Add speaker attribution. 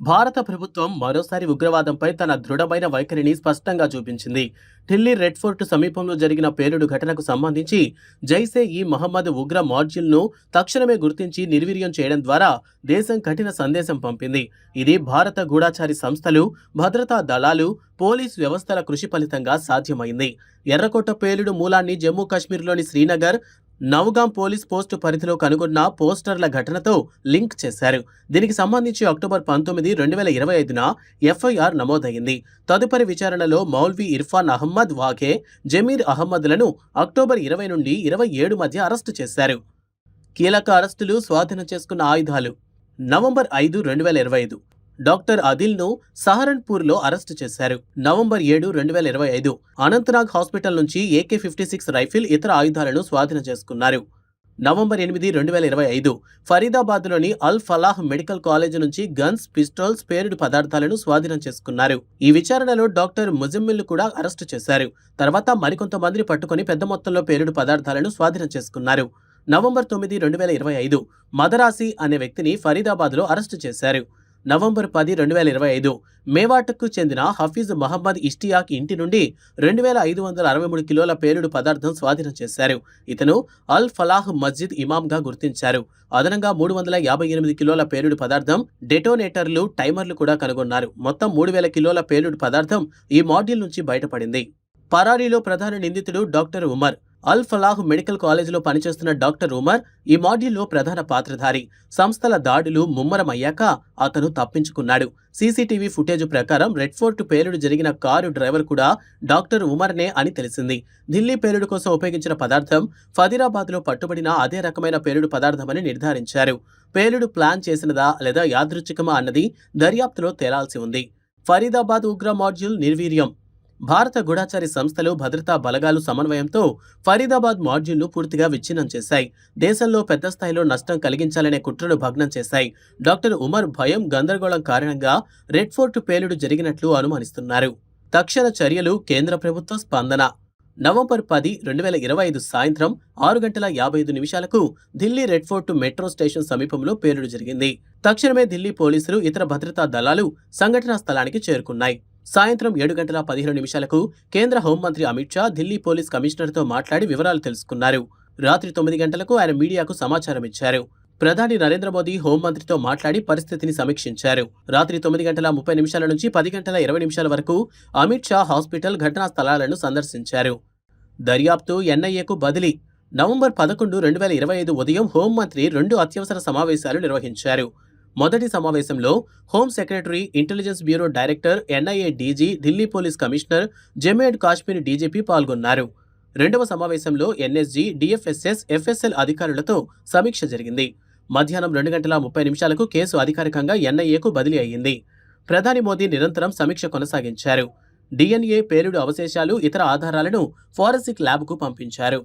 Speaker 1: భారత ప్రభుత్వం మరోసారి ఉగ్రవాదంపై తన దృఢమైన వైఖరిని స్పష్టంగా చూపించింది. ఢిల్లీ రెడ్ ఫోర్ట్ సమీపంలో జరిగిన పేలుడు ఘటనకు సంబంధించి జైసే ఈ మహమ్మద్ ఉగ్ర మాడ్యూల్ను తక్షణమే గుర్తించి నిర్వీర్యం చేయడం ద్వారా దేశం కఠిన సందేశం పంపింది. ఇది భారత గూఢాచారి సంస్థలు భద్రతా దళాలు పోలీస్ వ్యవస్థల కృషి ఫలితంగా సాధ్యమైంది. ఎర్రకోట పేలుడు మూలాన్ని జమ్మూ కాశ్మీర్లోని శ్రీనగర్ నవగాం పోలీస్ పోస్టు పరిధిలో కనుగొన్న పోస్టర్ల ఘటనతో లింక్ చేశారు. దీనికి సంబంధించి అక్టోబర్ పంతొమ్మిది రెండు వేల ఇరవై ఐదున ఎఫ్ఐఆర్ నమోదైంది. తదుపరి విచారణలో మౌల్వీ ఇర్ఫాన్ అహ్మద్ వాఘే జమీర్ అహ్మద్లను అక్టోబర్ ఇరవై నుండి ఇరవై ఏడు మధ్య అరెస్టు చేశారు. కీలక అరెస్టులు స్వాధీనం చేసుకున్న ఆయుధాలు. నవంబర్ ఐదు రెండు వేల ఇరవై ఐదు. డాక్టర్ అదిల్ను సహారన్పూర్లో అరెస్టు చేశారు. నవంబర్ ఏడు రెండు వేల ఇరవై ఐదు అనంతనాగ్ హాస్పిటల్ నుంచి ఏకే ఫిఫ్టీ సిక్స్ రైఫిల్ ఇతర ఆయుధాలను స్వాధీనం చేసుకున్నారు. నవంబర్ ఎనిమిది రెండు వేల ఇరవై ఐదు ఫరీదాబాద్లోని అల్ ఫలాహ్ మెడికల్ కాలేజ్ నుంచి గన్స్ పిస్టల్స్ పేరుడు పదార్థాలను స్వాధీనం చేసుకున్నారు. ఈ విచారణలో డాక్టర్ ముజమ్మిల్ను కూడా అరెస్టు చేశారు. తర్వాత మరికొంతమందిని పట్టుకొని పెద్ద మొత్తంలో పేరుడు పదార్థాలను స్వాధీనం చేసుకున్నారు. నవంబర్ తొమ్మిది రెండు వేల ఇరవై ఐదు మదరాసి అనే వ్యక్తిని ఫరీదాబాద్లో అరెస్టు చేశారు. నవంబర్ పది రెండు వేల ఇరవై ఐదు మేవాటకు చెందిన హఫీజ్ మహమ్మద్ ఇష్టియాక్ ఇంటి నుండి రెండు వేల ఐదు వందల అరవై మూడు కిలోల పేలుడు పదార్థం స్వాధీనం చేశారు. ఇతను అల్ ఫలాహ్ మస్జిద్ ఇమామ్గా గుర్తించారు. అదనంగా మూడు వందల యాభై ఎనిమిది కిలోల పేలుడు పదార్థం డెటోనేటర్లు టైమర్లు కూడా కనుగొన్నారు. మొత్తం మూడు వేల కిలోల పేలుడు పదార్థం ఈ మాడ్యూల్ నుంచి బయటపడింది. పరారీలో ప్రధాన నిందితుడు డాక్టర్ ఉమర్ అల్ ఫలాహ్ మెడికల్ కాలేజీలో పనిచేస్తున్న డాక్టర్ ఉమర్ ఈ మాడ్యూల్లో ప్రధాన పాత్రధారి. సంస్థల దాడులు ముమ్మరమయ్యాక అతను తప్పించుకున్నాడు. సీసీటీవీ ఫుటేజ్ ప్రకారం రెడ్ ఫోర్ట్ పేలుడు జరిగిన కారు డ్రైవర్ కూడా డాక్టర్ ఉమర్నే అని తెలిసింది. ఢిల్లీ పేలుడు కోసం ఉపయోగించిన పదార్థం ఫదిరాబాద్లో పట్టుబడిన అదే రకమైన పేలుడు పదార్థమని నిర్ధారించారు. పేలుడు ప్లాన్ చేసినదా లేదా యాదృచ్ఛికమా అన్నది దర్యాప్తులో తేలాల్సి ఉంది. ఫరీదాబాద్ ఉగ్ర మాడ్యూల్ నిర్వీర్యం. భారత గూఢాచారి సంస్థలు భద్రతా బలగాలు సమన్వయంతో ఫరీదాబాద్ మాడ్యూల్ను పూర్తిగా విచ్ఛిన్నం చేశాయి. దేశంలో పెద్ద స్థాయిలో నష్టం కలిగించాలనే కుట్రను భగ్నం చేశాయి. డాక్టర్ ఉమర్ భయం గందరగోళం కారణంగా రెడ్ ఫోర్ట్ పేలుడు జరిగినట్లు అనుమానిస్తున్నారు. తక్షణ చర్యలు కేంద్ర ప్రభుత్వ స్పందన. నవంబర్ పది రెండు వేల ఇరవై ఐదు సాయంత్రం ఆరు గంటల యాభై ఐదు నిమిషాలకు Delhi Red Fort metro station సమీపంలో పేలుడు జరిగింది. తక్షణమే ఢిల్లీ పోలీసులు ఇతర భద్రతా దళాలు సంఘటనా స్థలానికి చేరుకున్నాయి. సాయంత్రం ఏడు గంటల పదిహేను నిమిషాలకు కేంద్ర హోంమంత్రి అమిత్ షా ఢిల్లీ పోలీస్ కమిషనర్తో మాట్లాడి వివరాలు తెలుసుకున్నారు. రాత్రి తొమ్మిది గంటలకు ఆయన మీడియాకు సమాచారం ఇచ్చారు. ప్రధాని నరేంద్ర మోదీ హోంమంత్రితో మాట్లాడి పరిస్థితిని సమీక్షించారు. రాత్రి తొమ్మిది గంటల ముప్పై నిమిషాల నుంచి పది గంటల ఇరవై నిమిషాల వరకు అమిత్ షా హాస్పిటల్ ఘటనా స్థలాలను సందర్శించారు. దర్యాప్తు ఎన్ఐఏకు బదిలీ. నవంబర్ పదకొండు రెండు వేల ఇరవై ఐదు ఉదయం హోంమంత్రి రెండు అత్యవసర సమావేశాలు నిర్వహించారు. మొదటి సమావేశంలో home secretary intelligence bureau director NIA DG Delhi police commissioner జమేడ్ Kashmir DGP పాల్గొన్నారు. రెండవ సమావేశంలో ఎన్ఎస్జీ డిఎఫ్ఎస్ఎస్ ఎఫ్ఎస్ఎల్ అధికారులతో సమీక్ష జరిగింది. మధ్యాహ్నం రెండు గంటల ముప్పై నిమిషాలకు కేసు అధికారికంగా ఎన్ఐఏకు బదిలీ అయ్యింది. ప్రధాని మోదీ నిరంతరం సమీక్ష కొనసాగించారు. డిఎన్ఏ పేలుడు అవశేషాలు ఇతర ఆధారాలను ఫారెన్సిక్ ల్యాబ్కు పంపించారు.